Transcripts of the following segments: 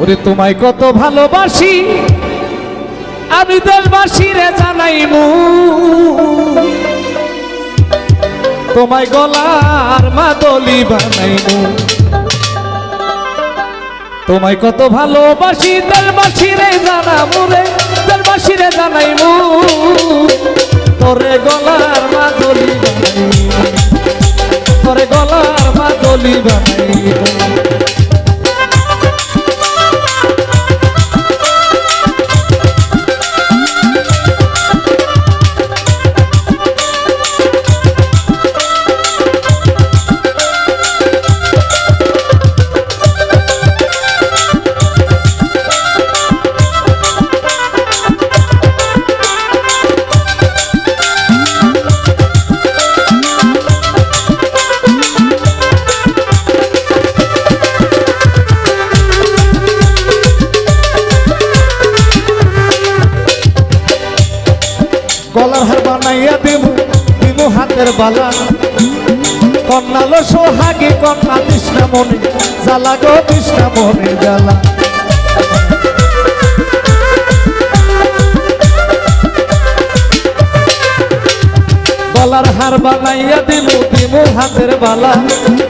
ওরে, তোমায় কত ভালোবাসি। আমি দেশবাসীরে জানাইমু। তোমায় গলার মাদলি বানাইমু। তোমায় কত ভালোবাসি, দেশবাসীরে জানামু রে, দেশবাসীরে জানাইমু। তোরে গলার মাদলি বানাইমু। তোরে গলার মাদলি বানাইমু। বানাইয়া দেবু দিমু হাতের বালা। কন্যালো সোহাগে কন্যা তৃষ্ণা মনে জ্বালা গো তৃষ্ণা মনে জ্বালা। গলার হার বানাইয়া দিমু দিমু হাতের বালা।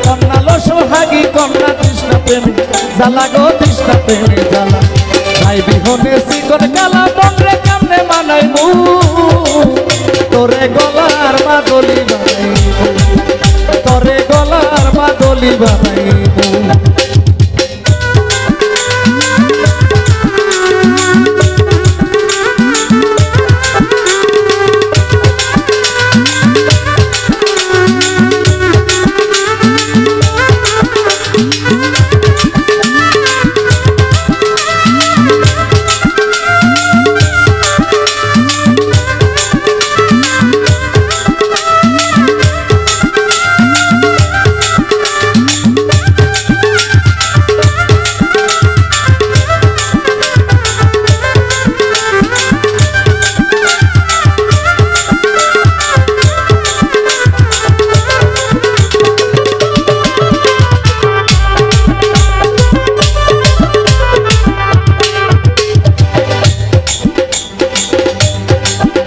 কন্যালো সোহাগী কন্যা তৃষ্ণা প্রেমী, জ্বালা গো তৃষ্ণা প্রেমী জ্বালা। ভাই বিহনে শিকর কালা, মনরে কামনে মানাইমু। তোরে বাদলি বাদলি বাদলি গলার বাদলি বানাইমু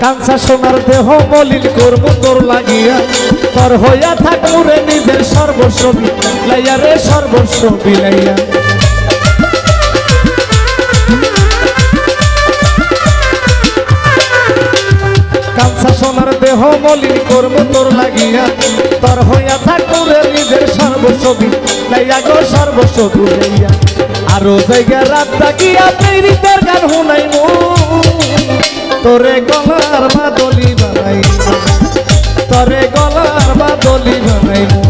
কাঞ্চা সোনার দেহ মলিন কর্ম তোর লাগিয়া। তোর হইয়া থাকুরে নিজের সর্বস্ব লাইয়া রে সর্বস্ব বিলাইয়া কাঞ্চা সোনার দেহ মলিন কর্ম তোর লাগিয়া। তোর হইয়া থাকুরে নিজের সর্বস্ব লাইয়া গো সর্বস্ব বিলাইয়া আরও জায়গা রাত তাকিয়া প্রেরিতের গান শুনাইমু। তোরে গলার মাদলি বানাই তোরে গলার মাদলি বানাই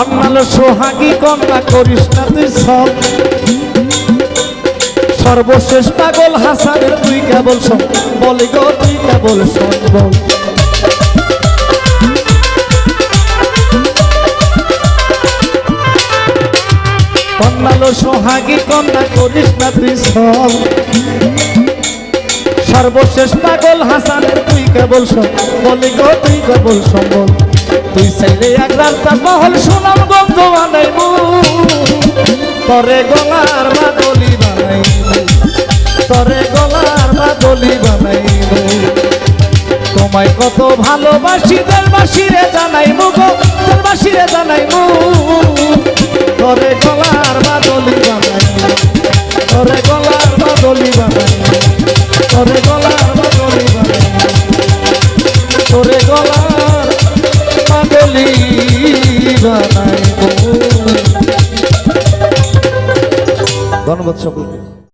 কন্যালো সোহাগী কন্যা করিস না তুই সব। সর্বশেষ পাগল হাসানের তুই কেবল শোন বলে গো, তুই কেবল বল কন্যালো সোহাগী কন্যা করিস না তুই সব। সর্বশেষ পাগল হাসানের তুই কেবল শোন বলে গো, তুই কেবল সম্বল। তুই চাইলে এক রাস্তা মহল সুনাম গন্ধ বানাইবু। তরে গলার মাদলি বানাইবু। তরে গলার মাদলি বানাইবু। তোমায় কত ভালোবাসি দেশবাসীরে জানাইবু গো দেশবাসীরে জানাইবু। তরে গলার মাদলি বানাইবু। তরে গলার মাদলি বানাইবু। তরে গলার মাদলি বানাইবু। তোরে গলার মাদলি বানাইবো। ধন্যবাদ সকলকে।